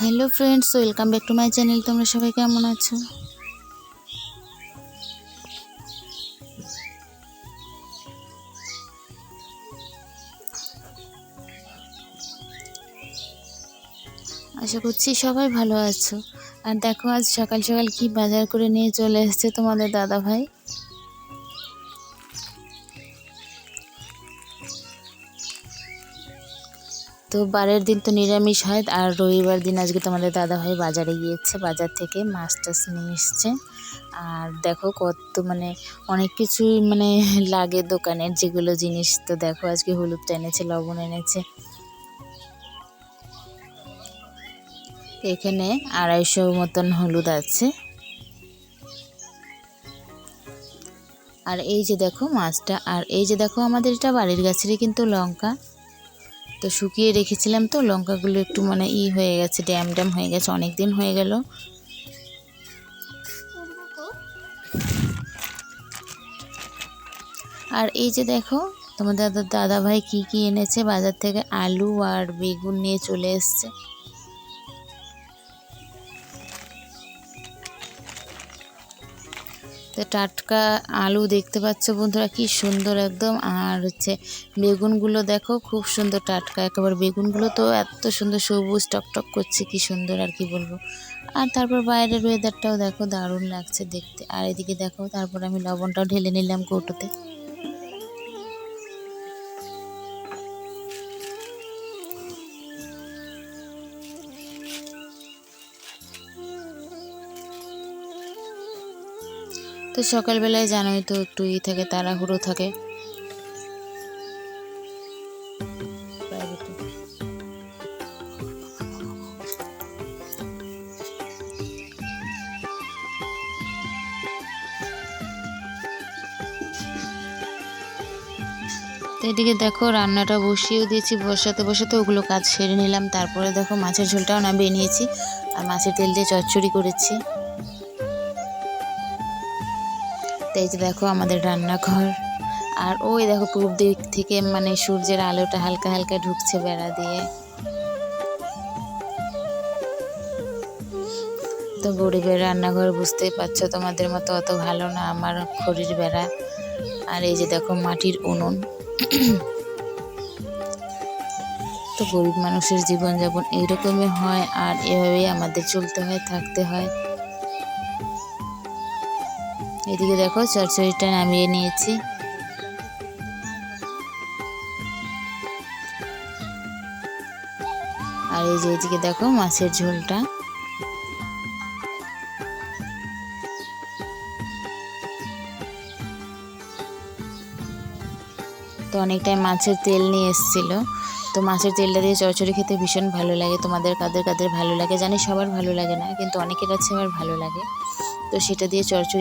Hello friends welcome back to my channel তোমরা সবাই কেমন আছো? আশা করছি সবাই ভালো আছো। আর দেখো, আজ সকাল সকাল কি বাজার করে নিয়ে চলে এসেছে তোমাদের দাদা ভাই তো বারের দিন তো নিরামিষ হয় আর রবিবার দিন আজকে তোমাদের দাদা ভাই বাজারে গিয়েছে, বাজার থেকে মাছ টাছ নিয়ে এসছে। আর দেখো কত মানে অনেক কিছুই মানে লাগে দোকানের যেগুলো জিনিস তো দেখো আজকে হলুদটা এনেছে, লবণ এনেছে। এখানে আড়াইশো মতন হলুদ আছে। আর এই যে দেখো মাছটা, আর এই যে দেখো আমাদের এটা বাড়ির গাছেরই কিন্তু লঙ্কা। তো শুকিয়ে রেখেছিলাম তো, লঙ্কাগুলো একটু মানে ই হয়ে গেছে ড্যাম ড্যাম হয়ে গেছে অনেক দিন হয়ে গেল। আর এই যে দেখো, তোমাদের দাদা ভাই কী কী এনেছে? বাজার থেকে আলু আর বেগুন নিয়ে চলে এসছে। তো টাটকা আলু দেখতে পাচ্ছ বন্ধুরা, কি সুন্দর একদম। আর হচ্ছে বেগুনগুলো দেখো, খুব সুন্দর টাটকা। একেবারে বেগুনগুলো তো এত সুন্দর সবুজ টকটক করছে, কি সুন্দর আর কি বলব। আর তারপর বাইরের ওয়েদারটাও দেখো, দারুণ লাগছে দেখতে। আর এদিকে দেখো, তারপর আমি লবণটাও ঢেলে নিলাম কৌটোতে। তো সকালবেলায় জানোই তো একটু ই থাকে, তাড়াহুড়ো থাকে। তো এদিকে দেখো রান্নাটা বসিয়েও দিয়েছি, বসাতে বসাতে ওগুলো কাজ সেরে নিলাম। তারপরে দেখো মাছের ঝোলটাও নামিয়ে নিয়েছি। আর মাছের তেল দিয়ে চচ্চড়ি করেছি। তো এই যে দেখো আমাদের রান্নাঘর। আর ওই দেখো পূর্ব দিক থেকে মানে সূর্যের আলোটা হালকা হালকা ঢুকছে বেড়া দিয়ে। তো গরিবের রান্নাঘর বুঝতেই পারছ, তোমাদের মতো অত ভালো না আমার খড়ির বেড়া। আর এই যে দেখো মাটির উনুন। তো গরিব মানুষের জীবনযাপন এইরকমই হয় আর এভাবেই আমাদের চলতে হয়, থাকতে হয়। এদিকে দেখো চচ্চড়িটা নামিয়ে নিয়েছি। আর এই যে এদিকে দেখো মাছের ঝোলটা। তো অনেকটাই মাছের তেল নিয়ে এসেছিল। তো মাছের তেলটা দিয়ে চচ্চড়ি খেতে ভীষণ ভালো লাগে। তোমাদের কাদের কাদের ভালো লাগে জানি সবার ভালো লাগে না, কিন্তু অনেকের কাছে আবার ভালো লাগে। তো সেটা দিয়ে চচ্চড়ি